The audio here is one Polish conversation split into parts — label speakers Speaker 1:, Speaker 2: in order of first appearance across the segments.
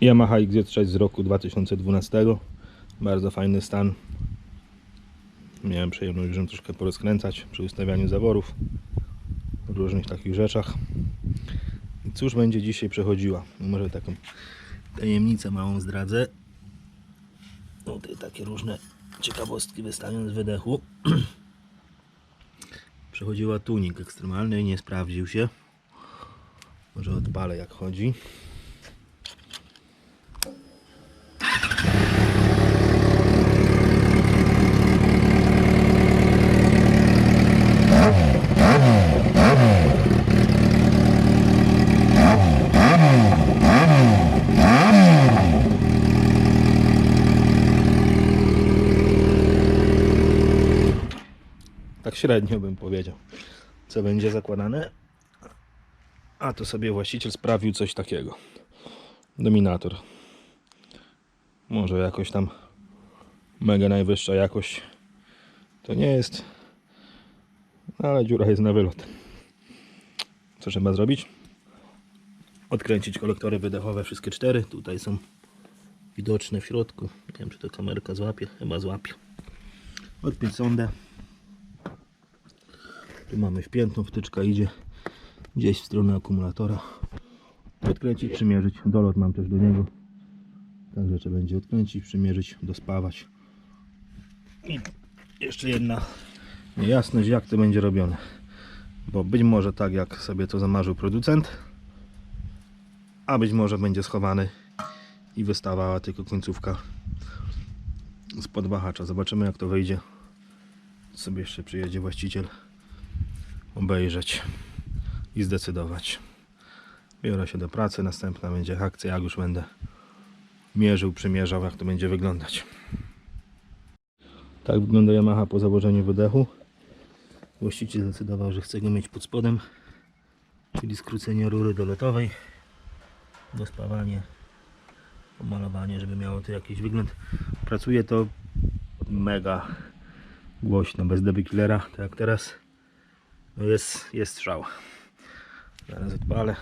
Speaker 1: Yamaha XJ6 z roku 2012. Bardzo fajny stan. Miałem przyjemność ją troszkę porozkręcać przy ustawianiu zaworów, różnych takich rzeczach. I cóż będzie dzisiaj przechodziła? Może taką tajemnicę małą zdradzę. Tutaj takie różne ciekawostki wystawiam z wydechu. Przechodziła tunik ekstremalny nie sprawdził się. Może odpalę jak chodzi. Średnio bym powiedział, co będzie zakładane. A to sobie właściciel sprawił coś takiego. Dominator. Może jakoś tam mega najwyższa jakość to nie jest, no ale dziura jest na wylot. Co trzeba zrobić? Odkręcić kolektory wydechowe, wszystkie cztery. Tutaj są widoczne w środku. Nie wiem, czy to kamerka złapie. Chyba złapie. Odpiąć sondę. Tu mamy wpiętą, wtyczka idzie gdzieś w stronę akumulatora. Odkręcić, przymierzyć. Dolot mam też do niego. Także trzeba będzie odkręcić, przymierzyć, dospawać. I jeszcze jedna niejasność, jak to będzie robione. Bo być może tak, jak sobie to zamarzył producent, a być może będzie schowany i wystawała tylko końcówka spod wahacza. Zobaczymy, jak to wyjdzie. Sobie jeszcze przyjedzie właściciel obejrzeć i zdecydować. Biorę się do pracy, następna będzie akcja, jak już będę mierzył, przymierzał, jak to będzie wyglądać. Tak wygląda Yamaha po założeniu wydechu. Właściciel zdecydował, że chce go mieć pod spodem, czyli skrócenie rury dolotowej, dospawanie, pomalowanie, żeby miało to jakiś wygląd. Pracuje to mega głośno, bez deby killera, tak jak teraz. No jest, jest strzał. Zaraz odpalę.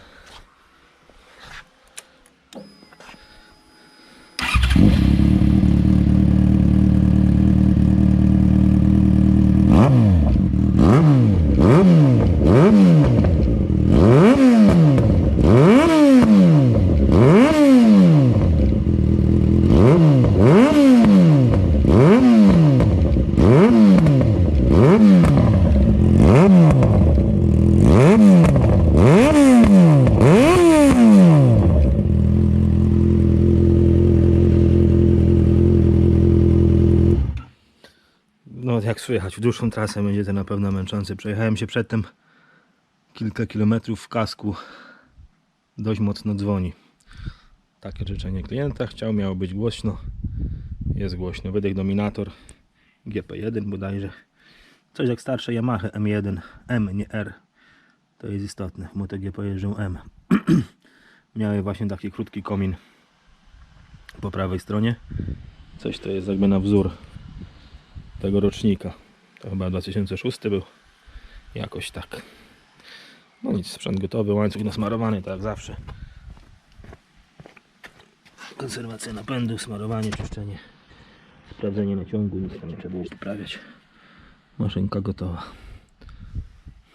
Speaker 1: Jak słychać, w dłuższą trasę będzie to na pewno męczący. Przejechałem się przedtem kilka kilometrów w kasku. Dość mocno dzwoni. Takie życzenie klienta. Chciał, miało być głośno. Jest głośno. Wydech Dominator GP1 bodajże. Coś jak starsze Yamaha M1. M, nie R. To jest istotne. W MotoGP jeżdżą M. Miały właśnie taki krótki komin po prawej stronie. Coś to jest jakby na wzór tego rocznika. To chyba 2006 był. Jakoś tak. No nic, sprzęt gotowy, łańcuch nasmarowany, tak jak zawsze. Konserwacja napędu, smarowanie, czyszczenie, sprawdzenie naciągu, nic tam nie trzeba było poprawiać. Maszynka gotowa.